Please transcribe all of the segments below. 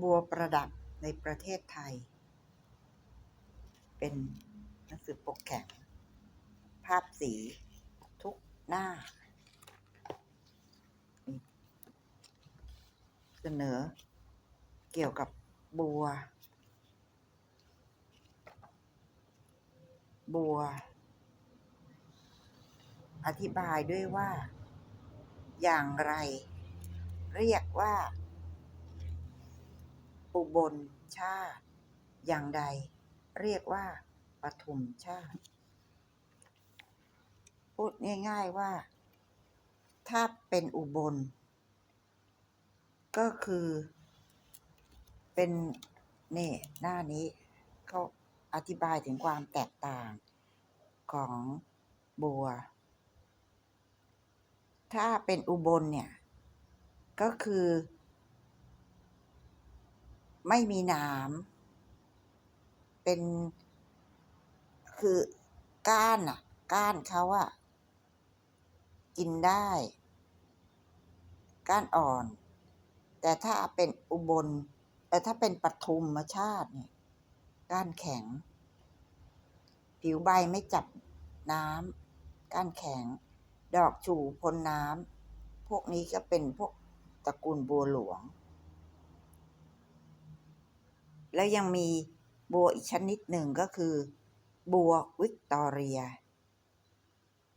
บัวประดับในประเทศไทย เป็นหนังสือปกแข็ง ภาพสีทุกหน้า เสนอเกี่ยวกับบัว บัว อธิบายด้วยว่า อย่างไร เรียกว่า อุบลชาติ อย่างใด เรียกว่าปทุมชาติ พูดง่ายๆว่า ถ้าเป็นอุบล ก็คือเป็นนี่หน้านี้เขาอธิบายถึงความแตกต่างของบัว ถ้าเป็นอุบลเนี่ย ก็คือ ไม่มีหนาม เป็น คือก้านอะก้านเขาอะกินได้ ก้านอ่อน แต่ถ้าเป็นอุบลแต่ถ้าเป็นปทุมชาติเนี่ย ก้านแข็ง ผิวใบไม่จับน้ำก้านแข็ง ดอกฉู่พ้นน้ำพวกนี้ก็เป็นพวกตระกูลบัวหลวง แล้วยังมีบัวอีกชนิดหนึ่งก็คือ บัววิกตอเรีย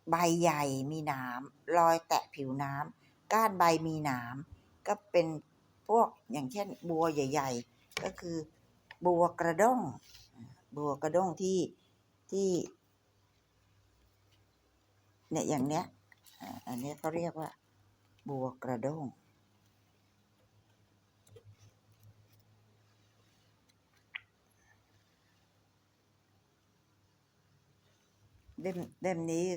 ใบใหญ่มีหนามรอยแตะผิวน้ำก้านใบมีหนามก็เป็นพวกอย่างเช่นบัวใหญ่ ๆ ก็คือ บัวกระด้ง บัวกระด้งที่ที่เนี่ยอย่างเนี้ยอันนี้เขาเรียกว่า บัวกระด้ง เล่มเล่มนี้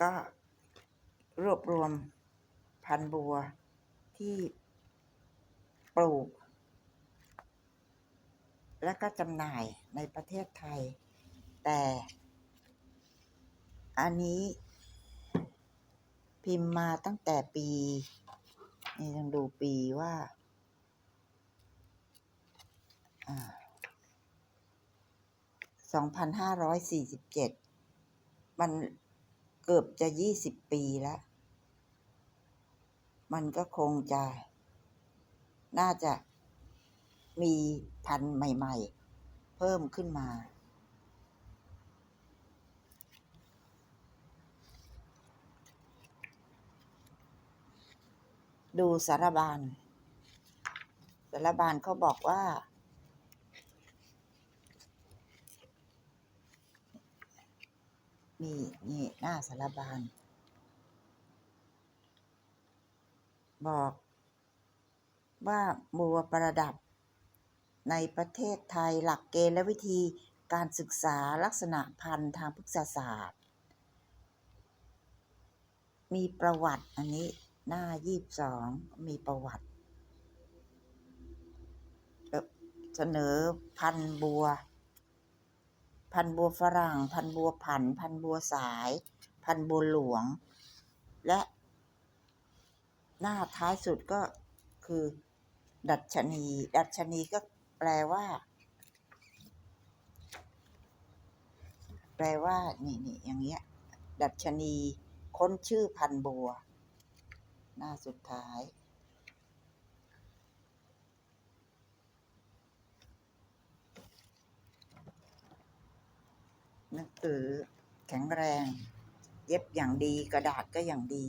ก็รวบรวมพันธุ์บัวที่ปลูก และก็จำหน่ายในประเทศไทย แต่อันนี้พิมพ์มาตั้งแต่ปีนี่ต้องดูปีว่า อ่า 2547 มันเกือบจะ 20 ปีแล้ว มันก็คงจะ น่าจะมีพันธุ์ใหม่ ๆ เพิ่มขึ้นมา ดูสารบานสารบานเขาบอกว่า นี่นี่หน้าสารบาน บอกว่าบัวประดับ ในประเทศไทยหลักเกณฑ์และวิธีการศึกษาลักษณะพันธุ์ทางพฤกษศาสตร์ มีประวัติอันนี้หน้ายี่บสองมีประวัติเอ่อเสนอพันธุ์บัว พันบัวฝรั่ง พันบัวผัน พันบัวสาย พันบัวหลวง และ หน้าท้ายสุดก็คือ ดัชนี ดัชนีก็แปลว่า แปลว่า นี่นี่อย่างเงี้ย ดัชนี ค้นชื่อพันบัว หน้าสุดท้าย หนังสือแข็งแรง เย็บอย่างดีกระดาษก็อย่างดี